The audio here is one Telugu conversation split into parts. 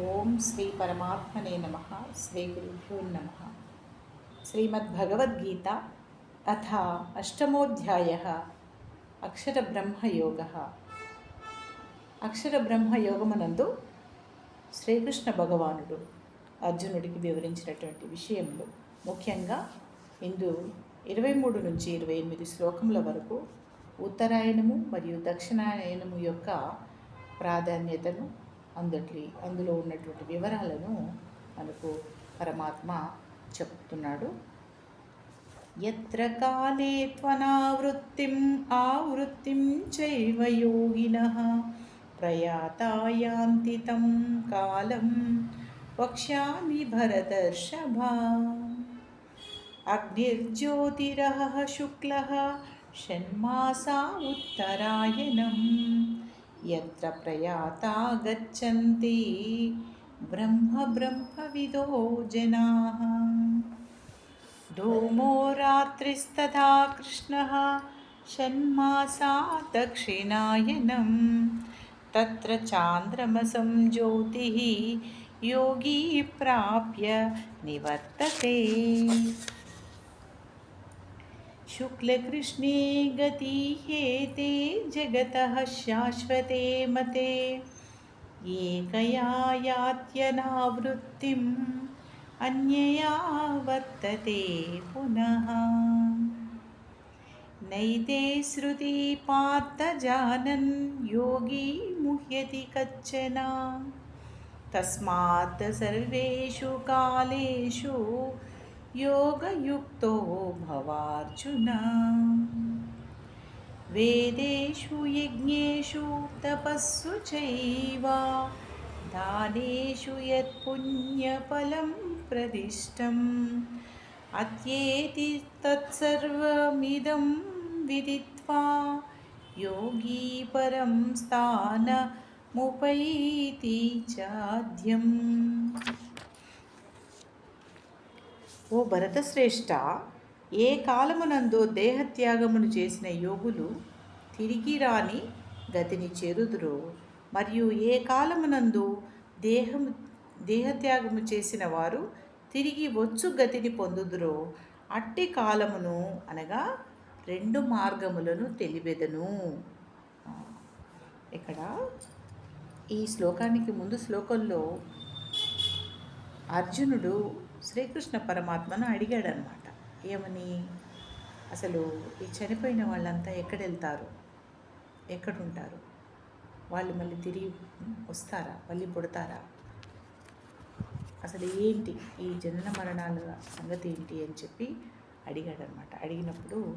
ఓం శ్రీ పరమాత్మనే నమ శ్రీ గురుభ్యో నమ. శ్రీమద్భగవద్గీత అథ అష్టమోధ్యాయ అక్షరబ్రహ్మయోగ. అక్షరబ్రహ్మయోగమునందు శ్రీకృష్ణ భగవానుడు అర్జునుడికి వివరించినటువంటి విషయంలో ముఖ్యంగా ఇందు ఇరవై మూడు నుంచి ఇరవై ఎనిమిది శ్లోకముల వరకు ఉత్తరాయణము మరియు దక్షిణాయనము యొక్క ప్రాధాన్యతను అందట్లీ అందులో ఉన్నటువంటి వివరాలను మనకు పరమాత్మ చెప్తున్నాడు. ఎత్ర కాలే త్వనావృత్తిం ఆవృత్తిం చైవ యోగిన ప్రయాతాయాంతి తం కాలం వక్ష్యామి భరదర్శభా అగ్నిర్జ్యోతిర శుక్లः షణ్మాసా ఉత్తరాయణం. यत्र प्रयाता गच्छन्ति ब्रह्म ब्रह्मविदो जनाः। धूमो रात्रिस्तथा कृष्णः षण्मासा दक्षिणायनं। तत्र चान्द्रमसं ज्योतिः योगी प्राप्य निवर्तते शुक्लकृष्णे गतिहेते जगतः शाश्वते मते। एकया यात्यनावृत्तिम् अन्यया वर्तते पुनः। नैते श्रुति पार्थ जानन् योगी मुह्यति कच्चन। तस्मात् सर्वेषु कालेषु योगयुक्तो भवार्जुन। वेदेषु यज्ञेषु तपस्सु चैव दानेषु यत्पुण्यफलं प्रदिष्टम्। अत्येति तत्सर्वमिदं विदित्वा योगी परं स्थानमुपैति चाद्यम् ఓ భరతశ్రేష్ఠ ఏ కాలమునందు దేహత్యాగమును చేసిన యోగులు తిరిగి రాని గతిని చేరుదురో. మరియు ఏ కాలమునందు దేహము దేహత్యాగము చేసిన వారు తిరిగి వచ్చు గతిని పొందుదురు. అట్టి కాలమును అనగా రెండు మార్గములను తెలివెదను. ఇక్కడ ఈ శ్లోకానికి ముందు శ్లోకంలో అర్జునుడు శ్రీకృష్ణ పరమాత్మను అడిగాడనమాట. ఏమని? అసలు ఈ చనిపోయిన వాళ్ళంతా ఎక్కడ వెళ్తారు ఎక్కడుంటారు? వాళ్ళు మళ్ళీ తిరిగి వస్తారా? మళ్ళీ పుడతారా? అసలు ఏంటి ఈ జనన మరణాల సంగతి ఏంటి అని చెప్పి అడిగాడనమాట. అడిగినప్పుడు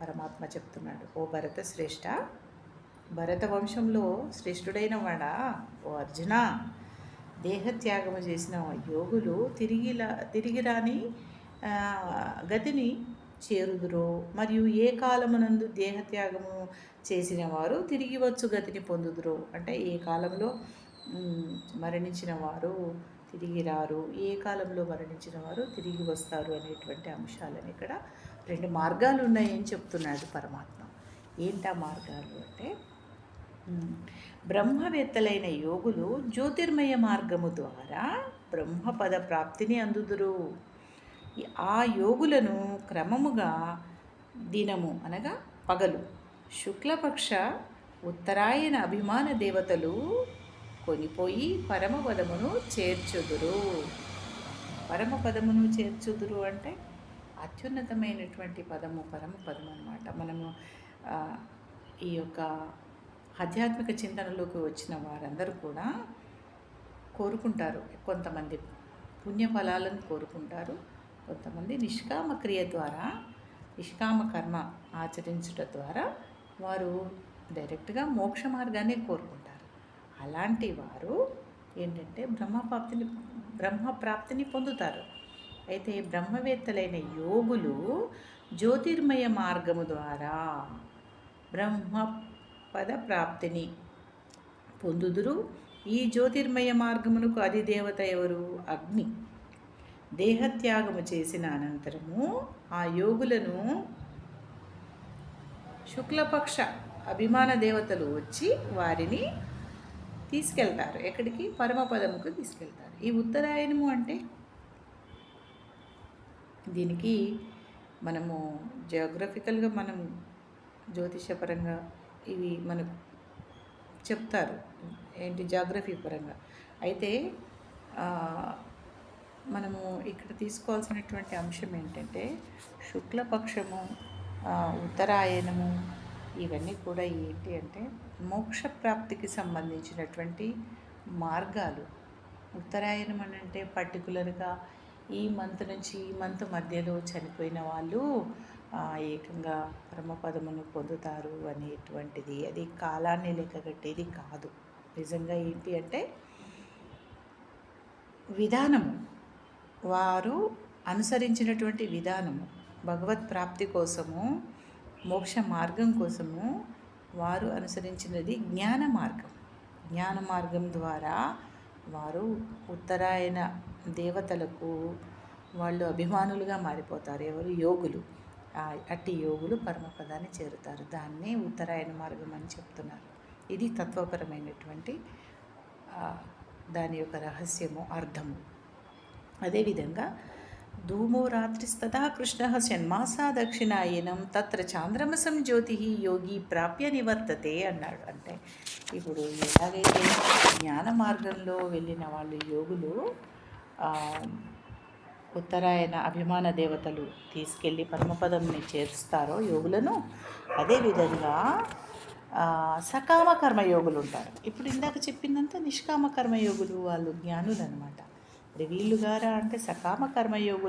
పరమాత్మ చెప్తున్నాడు ఓ భరత శ్రేష్ఠ భరత వంశంలో శ్రేష్ఠుడైన వాడా? ఓ అర్జున దేహత్యాగము చేసిన యోగులు తిరిగి తిరిగి రాని గతిని చేరుదురో మరియు ఏ కాలమునందు దేహత్యాగము చేసిన వారు తిరిగి వచ్చు గతిని పొందుదురో? అంటే ఏ కాలంలో మరణించిన వారు తిరిగి రారు ఏ కాలంలో మరణించిన వారు తిరిగి వస్తారు అనేటువంటి అంశాలను ఇక్కడ రెండు మార్గాలు ఉన్నాయని చెప్తున్నాడు పరమాత్మ. ఏంటా మార్గాలు అంటే బ్రహ్మవేత్తలైన యోగులు జ్యోతిర్మయ మార్గము ద్వారా బ్రహ్మపద ప్రాప్తిని అందుదురు. ఆ యోగులను క్రమముగా దినము అనగా పగలు. శుక్లపక్ష ఉత్తరాయణ అభిమాన దేవతలు కొనిపోయి పరమపదమును చేర్చుదురు. పరమపదమును చేర్చుదురు అంటే అత్యున్నతమైనటువంటి పదము పరమపదం అనమాట మనము ఈ యొక్క ఆధ్యాత్మిక చింతనలోకి వచ్చిన వారందరూ కూడా కోరుకుంటారు కొంతమంది పుణ్యఫలాలను కోరుకుంటారు కొంతమంది నిష్కామ క్రియ ద్వారా నిష్కామ కర్మ ఆచరించుట ద్వారా వారు డైరెక్ట్గా మోక్ష మార్గాన్ని కోరుకుంటారు. అలాంటి వారు ఏంటంటే బ్రహ్మప్రాప్తిని బ్రహ్మప్రాప్తిని పొందుతారు. అయితే బ్రహ్మవేత్తలైన యోగులు జ్యోతిర్మయ మార్గము ద్వారా బ్రహ్మ పద ప్రాప్తిని పొందుదురు. ఈ జ్యోతిర్మయ మార్గమునకు అధిదేవత ఎవరు? అగ్ని. దేహత్యాగము చేసిన అనంతరము ఆ యోగులను శుక్లపక్ష అభిమాన దేవతలు వచ్చి వారిని తీసుకెళ్తారు. ఎక్కడికి? పరమపదముకు తీసుకెళ్తారు. ఈ ఉత్తరాయణము అంటే? దీనికి మనము జియోగ్రఫికల్గా మనం జ్యోతిషపరంగా ఇవి మనకు చెప్తారు. ఏంటి? జాగ్రఫీ పరంగా. అయితే మనము ఇక్కడ తీసుకోవాల్సినటువంటి అంశం ఏంటంటే శుక్లపక్షము ఉత్తరాయణము ఇవన్నీ కూడా ఏంటి అంటే మోక్ష ప్రాప్తికి సంబంధించినటువంటి మార్గాలు. ఉత్తరాయణం అని అంటే పర్టికులర్గా ఈ మంత్ నుంచి ఈ మంత్ మధ్యలో చనిపోయిన వాళ్ళు ఏకంగా పరమపదమును పొందుతారు అనేటువంటిది. అది కాలాన్ని లెక్కగట్టేది కాదు. నిజంగా ఏంటి అంటే విధానము. వారు అనుసరించినటువంటి విధానము. భగవత్ ప్రాప్తి కోసము మోక్ష మార్గం కోసము వారు అనుసరించినది జ్ఞాన మార్గం. జ్ఞాన మార్గం ద్వారా వారు ఉత్తరాయణ దేవతలకు వాళ్ళు అభిమానులుగా మారిపోతారు. ఎవరు యోగులు. అట్టి యోగులు పరమపదాన్ని చేరుతారు. దాన్నే ఉత్తరాయణ మార్గం అని చెప్తున్నారు. ఇది తత్వపరమైనటువంటి దాని యొక్క రహస్యము అర్థము. అదేవిధంగా ధూమో రాత్రిస్తదా కృష్ణ షణ్మాసా దక్షిణాయనం తత్ర చాంద్రమసం జ్యోతి యోగి ప్రాప్య నివర్తతే అన్నాడు అంటే ఇప్పుడు ఎలాగైతే జ్ఞాన మార్గంలో వెళ్ళిన వాళ్ళు యోగులు ఉత్తరాయణ అభిమాన దేవతలు తీసుకెళ్ళి పరమపదంని చేరుస్తారో యోగులను అదేవిధంగా సకామ కర్మయోగులు ఉంటారు. ఇప్పుడు ఇందాక చెప్పిందంతా నిష్కామ కర్మయోగులు వాళ్ళు జ్ఞానులు అనమాట వీళ్ళు గారా అంటే సకామ కర్మయోగులు